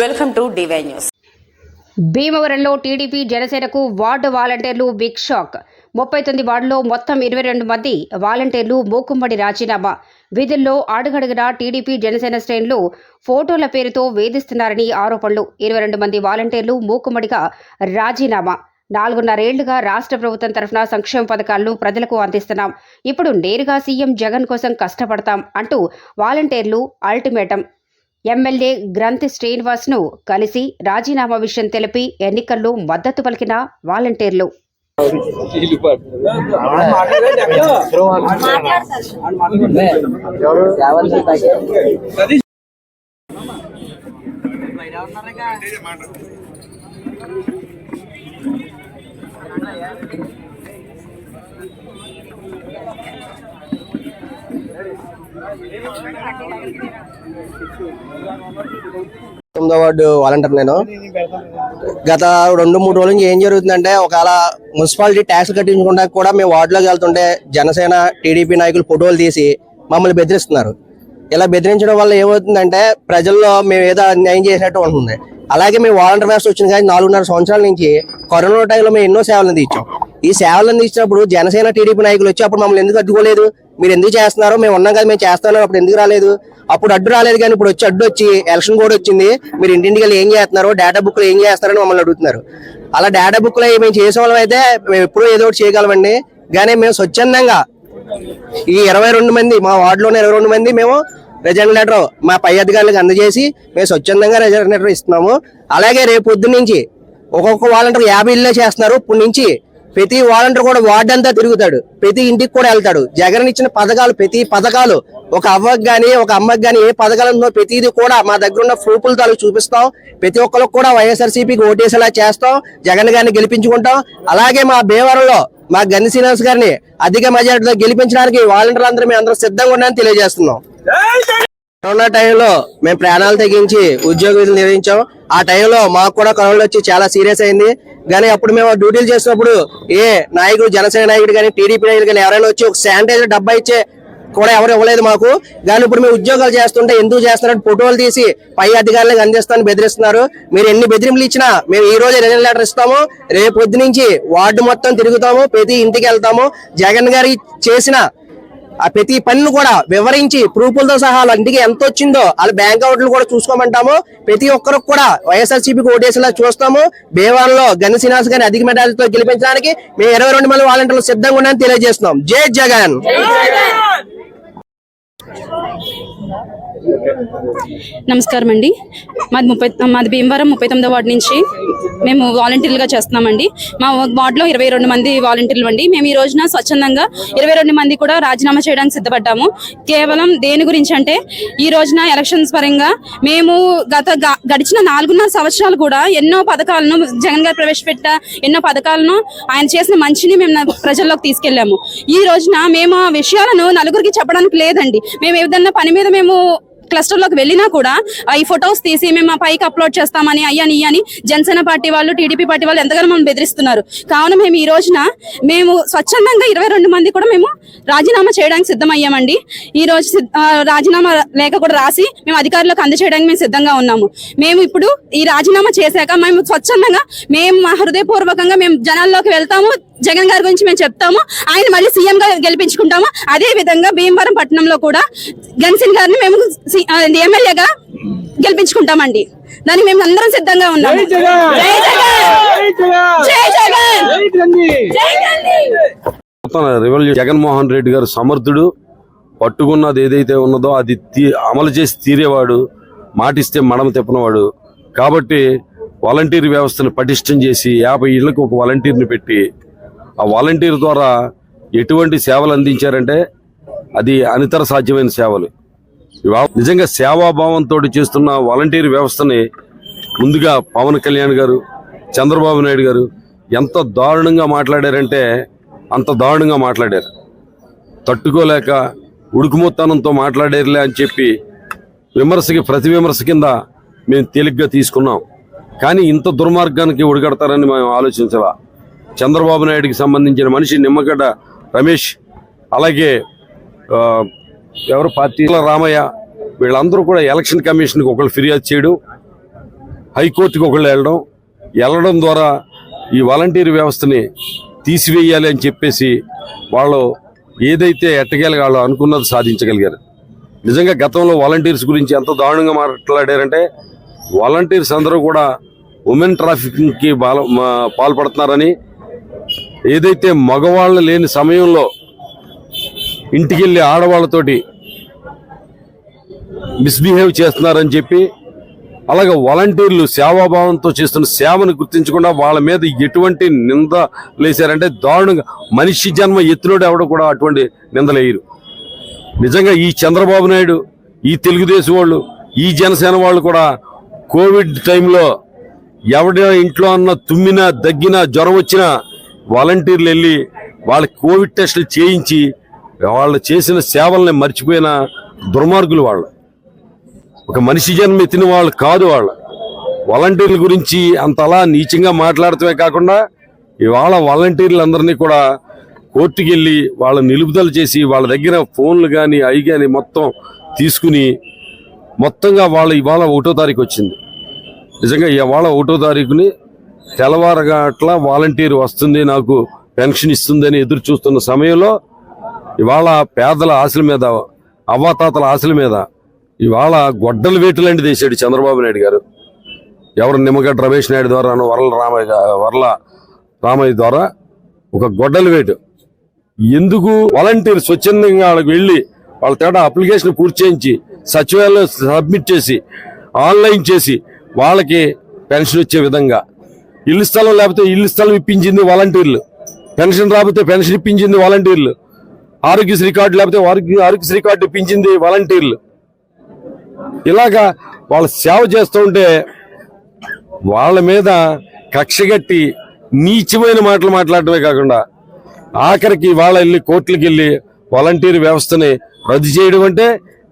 Welcome to DY news భీమవరంలో TDP జనసేనకు ward వాలంటీర్లు బిగ్ షాక్ ముప్పై తొమ్మిది వార్డులో మొత్తం ఇరవై రెండు మంది వాలంటీర్లు మూకుమ్మడి రాజీనామా. విధుల్లో అడుగడుగునా టీడీపీ జనసేన శ్రేణులు ఫోటోల పేరుతో వేధిస్తున్నారని ఆరోపణలు. ఇరవై రెండు మంది వాలంటీర్లు మూకుమ్మడిగా రాజీనామా. నాలుగున్నరేళ్ళుగా రాష్ట్ర ప్రభుత్వం తరఫున సంక్షేమ పథకాలను ప్రజలకు అందిస్తున్నాం. ఇప్పుడు నేరుగా సీఎం జగన్ కోసం కష్టపడతాం అంటూ వాలంటీర్లు అల్టిమేటం. ఎమ్మెల్యే గ్రంథి శ్రీనివాస్ను కలిసి రాజీనామా విషయం తెలిపి ఎన్నికల్లో మద్దతు పలికిన వాలంటీర్లు. తొమ్మిదో వార్డు వాలంటీర్ నేను. గత రెండు మూడు రోజుల నుంచి ఏం జరుగుతుందంటే ఒకవేళ మున్సిపాలిటీ ట్యాక్స్ కట్టించకుండా కూడా మేము వార్డులోకి వెళ్తుంటే జనసేన టీడీపీ నాయకులు ఫోటోలు తీసి మమ్మల్ని బెదిరిస్తున్నారు. ఇలా బెదిరించడం వల్ల ఏమవుతుందంటే ప్రజల్లో మేము ఏదో అన్యాయం చేసినట్టు ఉంటుంది. అలాగే మేము వాలంటీర్ వ్యవస్థ వచ్చింది కానీ నాలుగున్నర సంవత్సరాల నుంచి కరోనా టైంలో మేము ఎన్నో సేవలు అందించాం. ఈ సేవలు అందించినప్పుడు జనసేన టీడీపీ నాయకులు వచ్చి అప్పుడు మమ్మల్ని ఎందుకు అడ్డుకోలేదు? మీరు ఎందుకు చేస్తున్నారో? మేము ఉన్నాం కదా మేము చేస్తాను అప్పుడు ఎందుకు రాలేదు? అప్పుడు అడ్డు రాలేదు కానీ ఇప్పుడు వచ్చి అడ్డు వచ్చి ఎలక్షన్ కూడా వచ్చింది. మీరు ఇంటింటికి వెళ్ళి ఏం చేస్తున్నారో? డేటా బుక్లు ఏం చేస్తారని మమ్మల్ని అడుగుతున్నారు. అలా డేటా బుక్లు మేము చేసే వాళ్ళం అయితే మేము ఎప్పుడూ ఏదో ఒకటి చేయగలమండి. కానీ మేము స్వచ్ఛందంగా ఈ ఇరవై రెండు మంది మా వార్డులోనే ఇరవై రెండు మంది మేము రిజర్వ్ లెటర్ మా పై అధికారులకు అందజేసి మేము స్వచ్ఛందంగా రిజర్వ్ లెటర్ ఇస్తున్నాము. అలాగే రేపు పొద్దున్న నుంచి ఒక్కొక్క వాలంటీర్ యాభై ఇళ్ళే చేస్తున్నారు. ఇప్పుడు నుంచి ప్రతి వాలంటీర్ కూడా వార్డు అంతా తిరుగుతాడు. ప్రతి ఇంటికి కూడా వెళ్తాడు. జగన్ ఇచ్చిన పథకాలు ప్రతి పథకాలు ఒక అవ్వకి గాని ఒక అమ్మకి గాని ఏ పథకాలు ఉందో ప్రతిది కూడా మా దగ్గర ఉన్న ప్రూఫ్లు తాలూకు చూపిస్తాం. ప్రతి ఒక్కరికి కూడా వైఎస్ఆర్సీపీకి ఓటేసేలా చేస్తాం. జగన్ గారిని గెలిపించుకుంటాం. అలాగే మా భీమవరంలో మా గన్ని శ్రీనివాస్ గారిని అధిక మెజార్టీతో గెలిపించడానికి వాలంటీర్లు అందరూ మేము అందరూ సిద్ధంగా ఉన్నామని తెలియజేస్తున్నాం. కరోనా టైంలో మేము ప్రాణాలు తెగించి ఉద్యోగ విధులు నిర్వహించాం. ఆ టైంలో మాకు కూడా కరోనా వచ్చి చాలా సీరియస్ అయింది. కానీ అప్పుడు మేము డ్యూటీలు చేసినప్పుడు ఏ నాయకుడు జనసేన నాయకుడు కానీ టీడీపీ నాయకుడు కానీ ఎవరైనా వచ్చి ఒక శానిటైజర్ డబ్బా ఇచ్చే కూడా ఎవరు ఇవ్వలేదు మాకు. కానీ ఇప్పుడు మేము ఉద్యోగాలు చేస్తుంటే ఎందుకు చేస్తున్నారంటే ఫోటోలు తీసి పై అధికారులకు అందిస్తాను బెదిరిస్తున్నారు. మీరు ఎన్ని బెదిరింపులు ఇచ్చినా మేము ఈ రోజు రిజల్ట్ లెటర్ ఇస్తాము. రేపు పొద్దు నుంచి వార్డు మొత్తం తిరుగుతాము. ప్రతి ఇంటికి వెళ్తాము. జగన్ గారి చేసిన ఆ ప్రతి పనిని కూడా వివరించి ప్రూఫ్లతో సహా వాళ్ళ ఇంటికి ఎంత వచ్చిందో వాళ్ళ బ్యాంక్ అకౌంట్లు కూడా చూసుకోమంటాము. ప్రతి ఒక్కరికి కూడా వైఎస్ఆర్సీపీకి ఓటేసేలా చూస్తాము. బేవాన్లో గని శ్రీనివాస్ గారిని అధిక మెడాలతో గెలిపించడానికి మేము ఇరవై రెండు మంది వాలంటీర్లు సిద్ధంగా ఉన్నాయని తెలియజేస్తున్నాం. జై జగన్! నమస్కారం అండి మాది ముప్పై మాది భీమవరం ముప్పై తొమ్మిదో వార్డు నుంచి మేము వాలంటీర్లుగా చేస్తున్నామండి. మా వార్డులో ఇరవై రెండు మంది వాలంటీర్లు అండి మేము ఈ రోజున స్వచ్ఛందంగా ఇరవై రెండు మంది కూడా రాజీనామా చేయడానికి సిద్ధపడ్డాము. కేవలం దేని గురించి అంటే ఈ రోజున ఎలక్షన్స్ పరంగా మేము గత గ- గడిచిన నాలుగున్నర సంవత్సరాలు కూడా ఎన్నో పథకాలను జగన్ గారు ప్రవేశపెట్ట ఎన్నో పథకాలను ఆయన చేసిన మంచిని మేము ప్రజల్లోకి తీసుకెళ్ళాము ఈ రోజున మేము ఆ విషయాలను నలుగురికి చెప్పడానికి లేదండి. మేము ఏదన్నా పని మీద మేము క్లస్టర్లోకి వెళ్ళినా కూడా ఆ ఈ ఫొటోస్ తీసి మేము ఆ పైకి అప్లోడ్ చేస్తామని అయ్యని అని జనసేన పార్టీ వాళ్ళు టీడీపీ పార్టీ వాళ్ళు ఎంతగానో మనం బెదిరిస్తున్నారు. కావున మేము ఈ రోజున మేము స్వచ్ఛందంగా ఇరవై రెండు మంది కూడా మేము రాజీనామా చేయడానికి సిద్ధమయ్యామండి. ఈ రోజు రాజీనామా లేఖ కూడా రాసి మేము అధికారులకు అందచేయడానికి మేము సిద్ధంగా ఉన్నాము. మేము ఇప్పుడు ఈ రాజీనామా చేశాక మేము స్వచ్ఛందంగా మేము మా హృదయపూర్వకంగా మేము జనాల్లోకి వెళ్తాము జగన్ గారి గురించి మేము చెప్తాము. ఆయన మళ్ళీ సీఎం గా గెలిపించుకుంటాము. అదే విధంగా భీమవరం పట్టణంలో కూడా గన్సిన్ గారిని మేము ఎమ్మెల్యేగా గెలిపించుకుంటామండి. దానికి మేము అందరం సిద్ధంగా జై జగన్! రెవల్యూ జగన్మోహన్ రెడ్డి గారు సమర్థుడు. పట్టుకున్నది ఏదైతే ఉన్నదో అది తీ- అమలు చేసి తీరేవాడు. మాటిస్తే మడమ తిప్పనవాడు. కాబట్టి వాలంటీర్ వ్యవస్థను పటిష్టం చేసి యాభై ఇళ్ళకు ఒక వాలంటీర్ని పెట్టి ఆ వాలంటీర్ ద్వారా ఎటువంటి సేవలు అందించారంటే అది అనితర సాధ్యమైన సేవలు. ఇవా- నిజంగా సేవాభావంతో చేస్తున్న వాలంటీర్ వ్యవస్థని ముందుగా పవన్ కళ్యాణ్ గారు చంద్రబాబు నాయుడు గారు ఎంత దారుణంగా మాట్లాడారంటే అంత దారుణంగా మాట్లాడారు. తట్టుకోలేక ఉడుకుమొత్తానంతో మాట్లాడారులే అని చెప్పి విమర్శకి ప్రతి విమర్శ కింద మేము తేలిగ్గా తీసుకున్నాం. కానీ ఇంత దుర్మార్గానికి ఉడగడతారని మేము ఆలోచించాల. చంద్రబాబు నాయుడికి సంబంధించిన మనిషి నిమ్మగడ్డ రమేష్ అలాగే ఎవరు పార్టీ? రామయ్య వీళ్ళందరూ కూడా ఎలక్షన్ కమిషన్కి ఒకళ్ళు ఫిర్యాదు చేయడం హైకోర్టుకి ఒకళ్ళు వెళ్ళడం వెళ్ళడం ద్వారా ఈ వాలంటీర్ వ్యవస్థని తీసివేయాలి అని చెప్పేసి వాళ్ళు ఏదైతే ఎట్టగలిగాలో అనుకున్నది సాధించగలిగారు. నిజంగా గతంలో వాలంటీర్స్ గురించి ఎంత దారుణంగా మాట్లాడారంటే వాలంటీర్స్ అందరూ కూడా ఉమెన్ ట్రాఫికింగ్కి బాల పాల్పడుతున్నారని ఏదైతే మగవాళ్ళు లేని సమయంలో ఇంటికెళ్ళి ఆడవాళ్ళతోటి మిస్బిహేవ్ చేస్తున్నారని చెప్పి అలాగే వాలంటీర్లు సేవాభావంతో చేస్తున్న సేవను గుర్తించకుండా వాళ్ళ మీద ఎటువంటి నింద లేశారంటే దారుణంగా మనిషి జన్మ ఎత్తులోడు ఎవడో కూడా అటువంటి నిందలేయరు. నిజంగా ఈ చంద్రబాబు నాయుడు ఈ తెలుగుదేశం వాళ్ళు ఈ జనసేన వాళ్ళు కూడా కోవిడ్ టైంలో ఎవడ ఇంట్లో అన్న తుమ్మినా దగ్గినా జ్వరం వచ్చినా వాలంటీర్లు వెళ్ళి వాళ్ళకి కోవిడ్ టెస్టులు చేయించి వాళ్ళు చేసిన సేవల్ని మర్చిపోయిన దుర్మార్గులు వాళ్ళు. ఒక మనిషి జన్మ ఎత్తిన వాళ్ళు కాదు వాళ్ళు. వాలంటీర్ల గురించి అంతలా నీచంగా మాట్లాడటమే కాకుండా ఇవాళ వాలంటీర్లందరినీ కూడా కోర్టుకి వెళ్ళి వాళ్ళ నిలుపుదల చేసి వాళ్ళ దగ్గర ఫోన్లు కానీ అవి కానీ మొత్తం తీసుకుని మొత్తంగా వాళ్ళు ఇవాళ ఒకటో తారీఖు వచ్చింది. నిజంగా ఇవాళ ఒకటో తారీఖుని తెల్లవారగట్ల వాలంటీర్ వస్తుంది నాకు పెన్షన్ ఇస్తుందని ఎదురు చూస్తున్న సమయంలో ఇవాళ పేదల ఆశల మీద అవ్వాతాతల ఆశల మీద ఇవాళ గొడ్డలు వేటులాంటిది వేసాడు చంద్రబాబు నాయుడు గారు. ఎవరు నిమ్మగడ్డ రమేష్ నాయుడు ద్వారా వరల రామయ్య వరల రామయ్య ద్వారా ఒక గొడ్డలు వేటు. ఎందుకు వాలంటీర్ స్వచ్ఛందంగా వాళ్ళకి వెళ్ళి వాళ్ళ తేడా అప్లికేషన్ పూర్తి చేయించి సచివాలయం సబ్మిట్ చేసి ఆన్లైన్ చేసి వాళ్ళకి పెన్షన్ వచ్చే విధంగా ఇల్లు స్థలం లేకపోతే ఇల్లు స్థలం ఇప్పించింది వాలంటీర్లు. పెన్షన్ రాకపోతే పెన్షన్ ఇప్పించింది వాలంటీర్లు. ఆరోగ్యశ్రీ కార్డు లేకపోతే ఆరోగ్య ఆరోగ్యశ్రీ కార్డు ఇప్పించింది వాలంటీర్లు. ఇలాగా వాళ్ళు సేవ చేస్తూ ఉంటే వాళ్ళ మీద కక్షగట్టి నీచమైన మాటలు మాట్లాడటమే కాకుండా ఆఖరికి వాళ్ళ వెళ్ళి కోర్టులకు వెళ్ళి వాలంటీర్ వ్యవస్థని రద్దు చేయడం అంటే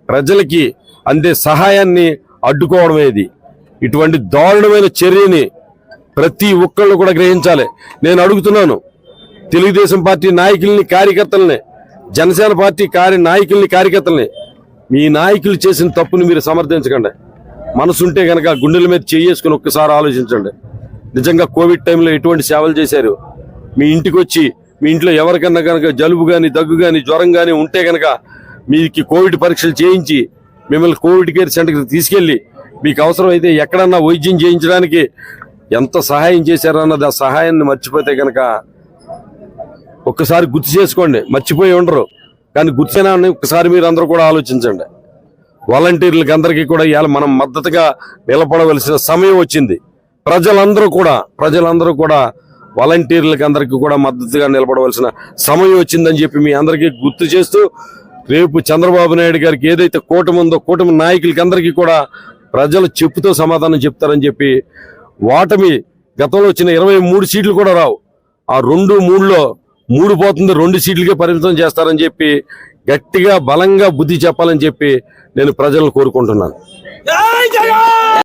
ప్రజలకి అందే సహాయాన్ని అడ్డుకోవడమేది ఇటువంటి దారుణమైన చర్యని ప్రతి ఒక్కళ్ళు కూడా గ్రహించాలి. నేను అడుగుతున్నాను తెలుగుదేశం పార్టీ నాయకుల్ని కార్యకర్తలని జనసేన పార్టీ కార్య నాయకుల్ని కార్యకర్తల్ని మీ నాయకులు చేసిన తప్పుని మీరు సమర్థించకండి. మనసుంటే కనుక గుండెల మీద చేసుకుని ఒక్కసారి ఆలోచించండి. నిజంగా కోవిడ్ టైంలో ఎటువంటి సేవలు చేశారు? మీ ఇంటికి వచ్చి మీ ఇంట్లో ఎవరికన్నా కనుక జలుబు కానీ దగ్గు కానీ జ్వరం కానీ ఉంటే కనుక మీకు కోవిడ్ పరీక్షలు చేయించి మిమ్మల్ని కోవిడ్ కేర్ సెంటర్కి తీసుకెళ్ళి మీకు అవసరమైతే ఎక్కడన్నా వైద్యం చేయించడానికి ఎంత సహాయం చేశారన్నది ఆ సహాయాన్ని మర్చిపోతే కనుక ఒక్కసారి గుర్తు చేసుకోండి మర్చిపోయి ఉండరు. కానీ గుర్తునా ఒక్కసారి మీరు అందరూ కూడా ఆలోచించండి. వాలంటీర్లకి అందరికీ కూడా ఇవాళ మనం మద్దతుగా నిలబడవలసిన సమయం వచ్చింది. ప్రజలందరూ కూడా ప్రజలందరూ కూడా వాలంటీర్లకి అందరికీ కూడా మద్దతుగా నిలబడవలసిన సమయం వచ్చిందని చెప్పి మీ అందరికీ గుర్తు చేస్తూ రేపు చంద్రబాబు నాయుడు గారికి ఏదైతే కూటమి ఉందో కూటమి నాయకులకి అందరికీ కూడా ప్రజలు చెప్పుతో సమాధానం చెప్తారని చెప్పి వాటమి గతంలో వచ్చిన ఇరవై మూడు సీట్లు కూడా రావు. ఆ రెండు మూడులో మూడు పోతుంది రెండు సీట్లకే పరిమితం చేస్తారని చెప్పి గట్టిగా బలంగా బుద్ధి చెప్పాలని చెప్పి నేను ప్రజలను కోరుకుంటున్నాను.